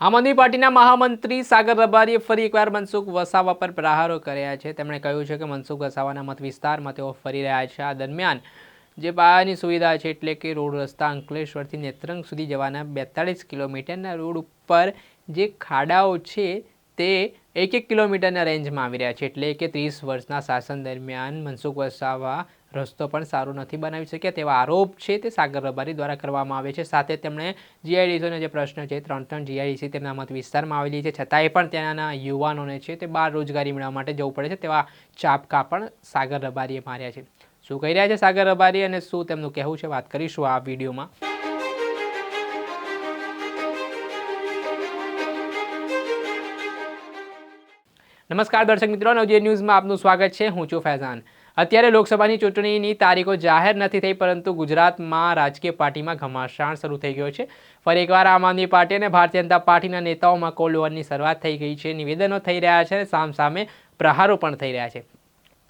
આમ આદમી પાર્ટીના મહામંત્રી સાગર રબારીએ ફરી એકવાર મનસુખ વસાવા પર પ્રહારો કર્યા છે. તેમણે કહ્યું છે કે મનસુખ વસાવાના મત વિસ્તારમાં તેઓ ફરી રહ્યા છે. આ દરમિયાન જે પાયાની સુવિધા છે એટલે કે રોડ રસ્તા અંકલેશ્વરથી નેત્રંગ સુધી જવાના બેતાળીસ કિલોમીટરના રોડ ઉપર જે ખાડાઓ છે તે એક એક કિલોમીટરના રેન્જમાં આવી રહ્યા છે. એટલે કે ત્રીસ વર્ષના શાસન દરમિયાન મનસુખ વસાવા રસ્તો પણ સારો નથી બનાવી શક્યા તેવા આરોપ છે તે સાગર રબારી દ્વારા કરવામાં આવે છે. સાથે તેમણે જીઆઈડીસીનો જે પ્રશ્ન છે, ત્રણ ત્રણ જીઆઈડીસી તેમના મત વિસ્તારમાં આવેલી છે. છતાંય પણ ત્યાંના યુવાનોને છે તે બહાર રોજગારી મેળવવા માટે જવું પડે છે તેવા ચાપકા પણ સાગર રબારીએ માર્યા છે. શું કહી રહ્યા છે સાગર રબારી અને શું તેમનું કહેવું છે? વાત કરીશું આ વિડીયોમાં. નમસ્કાર દર્શક મિત્રો નવજીવન ન્યૂઝમાં આપનું સ્વાગત છે, હું છું ફૈઝાન. અત્યારે લોકસભાની ચૂંટણીની તારીખો જાહેર નથી થઈ, પરંતુ ગુજરાતમાં રાજકીય પાર્ટીમાં ઘમાસાણ શરૂ થઈ ગયો છે. ફરી એકવાર આમ આદમી પાર્ટી અને ભારતીય જનતા પાર્ટીના નેતાઓમાં કોલ્ડ વોરની શરૂઆત થઈ ગઈ છે. નિવેદનો થઈ રહ્યા છે અને સામસામે પ્રહારો પણ થઈ રહ્યા છે.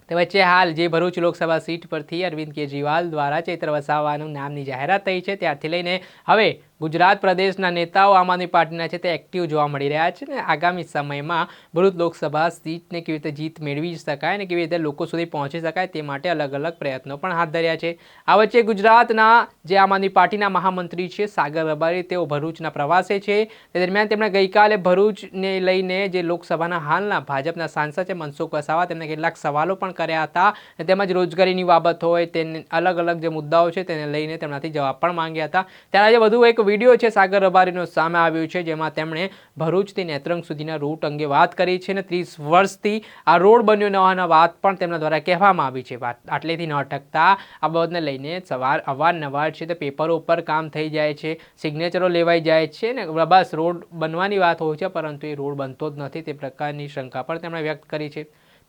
તે વચ્ચે હાલ જે ભરૂચ લોકસભા સીટ પરથી અરવિંદ કેજરીવાલ દ્વારા ચૈત્ર વસાવાનું નામની જાહેરાત થઈ છે. ત્યારથી લઈને હવે ગુજરાત પ્રદેશના નેતાઓ આમ આદમી પાર્ટીના છે તે એક્ટિવ જોવા મળી રહ્યા છે અને આગામી સમયમાં ભરૂચ લોકસભા સીટને કેવી રીતે જીત મેળવી શકાય અને કેવી રીતે લોકો સુધી પહોંચી શકાય તે માટે અલગ અલગ પ્રયત્નો પણ હાથ ધર્યા છે. આ વચ્ચે ગુજરાતના જે આમ આદમી પાર્ટીના મહામંત્રી છે સાગર રબારી, તેઓ ભરૂચના પ્રવાસે છે. તે દરમિયાન તેમણે ગઈકાલે ભરૂચને લઈને જે લોકસભાના હાલના ભાજપના સાંસદ છે મનસુખ વસાવા તેમને કેટલાક સવાલો પણ કર્યા હતા તેમજ રોજગારીની બાબત હોય તેને અલગ અલગ જે મુદ્દાઓ છે તેને લઈને તેમનાથી જવાબ પણ માંગ્યા હતા. ત્યારે આજે વધુ એક વીડિયો છે સાગર રબારીનો સામે આવ્યો છે, જેમાં તેમણે ભરૂચથી નેત્રંગ સુધીના રૂટ અંગે વાત કરી છે અને ત્રીસ વર્ષથી આ રોડ બન્યો ન હોવાના વાત પણ તેમના દ્વારા કહેવામાં આવી છે. વાત આટલેથી ન અટકતા આ બાબતને લઈને સવાર, અવારનવાર છે તે પેપરો ઉપર કામ થઈ જાય છે, સિગ્નેચરો લેવાઈ જાય છે ને બસ રોડ બનવાની વાત હોય છે, પરંતુ એ રોડ બનતો જ નથી. તે પ્રકારની શંકા પણ તેમણે વ્યક્ત કરી છે.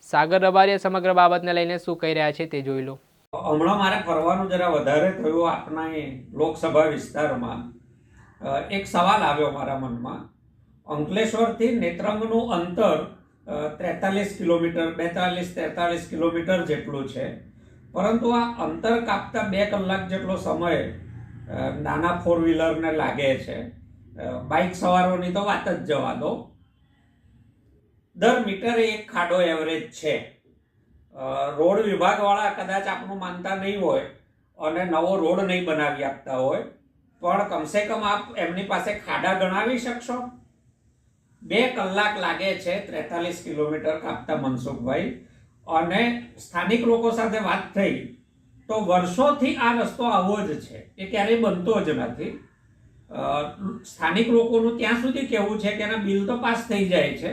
સાગર રબારીએ સમગ્ર બાબતને લઈને શું કહી રહ્યા છે તે જોઈ લો. હમણાં મારે ફરવાનું જરા વધારે થયું આપણા લોકસભા વિસ્તારમાં. એક સવાલ આવ્યો મારા મનમાં. અંકલેશ્વરથી નેત્રંગનું અંતર ત્રેતાલીસ કિલોમીટર, બેતાલીસ, તેતાલીસ કિલોમીટર જેટલું છે. પરંતુ આ અંતર કાપતા બે કલાક જેટલો સમય નાના ફોર વ્હીલરને લાગે છે. બાઇક સવારોની તો વાત જ જવા દો. દર મીટરે એક ખાડો એવરેજ છે. રોડ વિભાગવાળા કદાચ આપણું માનતા નહીં હોય અને નવો રોડ નહીં બનાવી આપતા હોય. પણ કમસે કમ આપ એમની પાસે ખાડા ગણાવી શકશો? બે કલાક લાગે છે ત્રેતાલીસ કિલોમીટર કાપતા મનસુખભાઈ. અને સ્થાનિક લોકો સાથે વાત થઈ, તો વર્ષોથી આ રસ્તો આવો જ છે. એ ક્યારેય બનતો જ નથી. સ્થાનિક લોકોનું ત્યાં સુધી કહેવું છે કે એના બિલ તો પાસ થઈ જાય છે.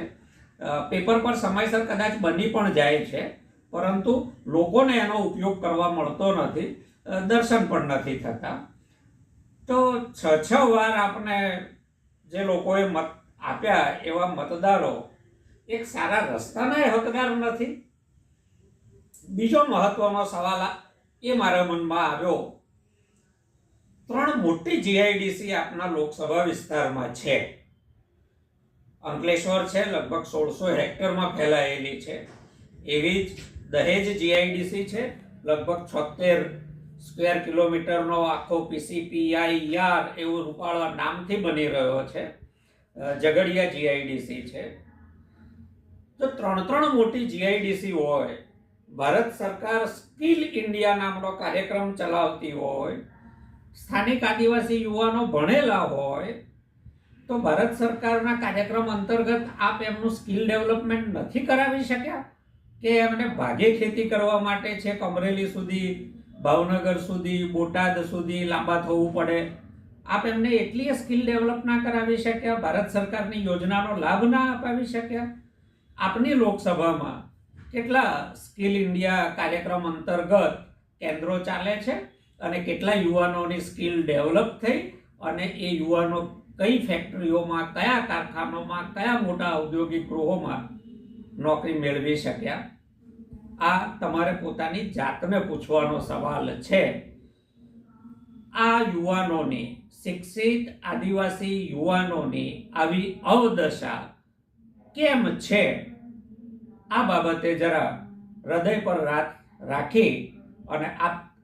પેપર પર સમયસર કદાચ બની પણ જાય છે. પરંતુ લોકોને એનો ઉપયોગ કરવા મળતો નથી. દર્શન પણ નથી થતા. તો છ છ વાર આપણે જે લોકોએ મત આપ્યા એવા મતદારો, એક સારા રસ્તાના હકદાર નથી. બીજો મહત્વનો સવાલ એ મારા મનમાં આવ્યો. ત્રણ મોટી જીઆઈડીસી આપના લોકસભા વિસ્તારમાં છે. અંકલેશ્વર છે, લગભગ સોળસો હેક્ટરમાં ફેલાયેલી છે. એવી જ દહેજ જીઆઈડીસી છે, લગભગ છોતેર સ્ક્વેર કિલોમીટરનો આખો પીસીપીઆઈ યાર એવું રૂપાળા નામથી બની રહ્યો છે. ઝઘડિયા જીઆઈડીસી છે. તો ત્રણ ત્રણ મોટી જીઆઈડીસી હોય, ભારત સરકાર સ્કિલ ઇન્ડિયા નામનો કાર્યક્રમ ચલાવતી હોય, સ્થાનિક આદિવાસી યુવાનો ભણેલા હોય, તો ભારત સરકારના કાર્યક્રમ અંતર્ગત આપ એમનું સ્કિલ ડેવલપમેન્ટ નથી કરાવી શક્યા? કે એમને ભાગે ખેતી કરવા માટે છે અમરેલી સુધી ભાવનગર સુધી, બોટાદ સુધી લાંબા થવું પડે. આપ એમને એટલી સ્કિલ ડેવલપ ના કરાવી શક્યા, ભારત સરકારની યોજનાનો લાભ ના અપાવી શક્યા? આપની લોકસભામાં કેટલા સ્કિલ ઇન્ડિયા કાર્યક્રમ અંતર્ગત કેન્દ્રો ચાલે છે અને કેટલા યુવાનોની સ્કિલ ડેવલપ થઈ અને એ યુવાનો કઈ ફેક્ટરીઓમાં, કયા કારખાનામાં, કયા મોટા ઔદ્યોગિક ગૃહોમાં નોકરી મેળવી શક્યા? આ તમારે પોતાની જાતને પૂછવાનો સવાલ છે. આ યુવાનોની, શિક્ષિત આદિવાસી યુવાનોની આવી અવદશા કેમ છે? આ બાબતે જરા હૃદય પર રાખી અને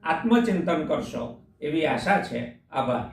આત્મચિંતન કરશો એવી આશા છે. આભાર.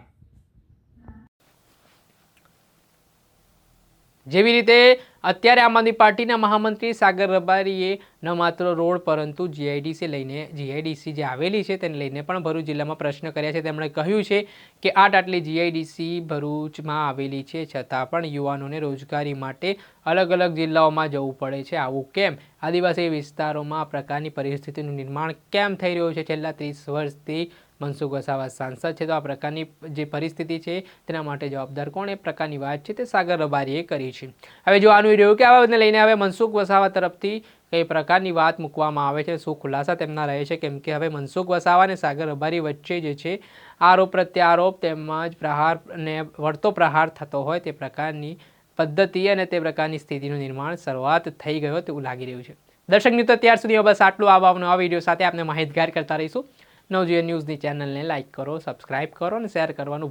જેવી રીતે અત્યારે આમ આદમી પાર્ટીના મહામંત્રી સાગર રબારીએ ન માત્ર રોડ પરંતુ જીઆઈડીસી લઈને, જીઆઈડીસી જે આવેલી છે તેને લઈને પણ ભરૂચ જિલ્લામાં પ્રશ્ન કર્યા છે. તેમણે કહ્યું છે કે આટ આટલી જીઆઈડીસી ભરૂચમાં આવેલી છે, છતાં પણ યુવાનોને રોજગારી માટે અલગ અલગ જિલ્લાઓમાં જવું પડે છે. આવું કેમ? આદિવાસી વિસ્તારોમાં આ પ્રકારની પરિસ્થિતિનું નિર્માણ કેમ થઈ રહ્યું છે? છેલ્લા ત્રીસ વર્ષથી મનસુખ વસાવા સાંસદ છે. તો આ પ્રકારની જે પરિસ્થિતિ છે, તેના માટે જવાબદાર કોણ? એ પ્રકારની વાત છે તે સાગર રબારીએ કરી છે. હવે જોવાનું રહ્યું કે આ બાબતને લઈને હવે મનસુખ વસાવા તરફથી કઈ પ્રકારની વાત મૂકવામાં આવે છે, શું ખુલાસા તેમના રહે છે? કેમ કે હવે મનસુખ વસાવા અને સાગર રબારી વચ્ચે જે છે, આરોપ પ્રત્યારોપ તેમજ પ્રહાર અને વળતો પ્રહાર થતો હોય તે પ્રકારની પદ્ધતિ અને તે પ્રકારની સ્થિતિનું નિર્માણ શરૂઆત થઈ ગયો તેવું લાગી રહ્યું છે. દર્શક મિત્રો, ત્યાર સુધી બસ આટલું. આવવાનો આ વીડિયો સાથે આપણે માહિતગાર કરતા રહીશું. નવજીવન ન્યૂઝની ચેનલને લાઇક કરો સબસ્ક્રાઇબ કરો અને શેર કરવાનું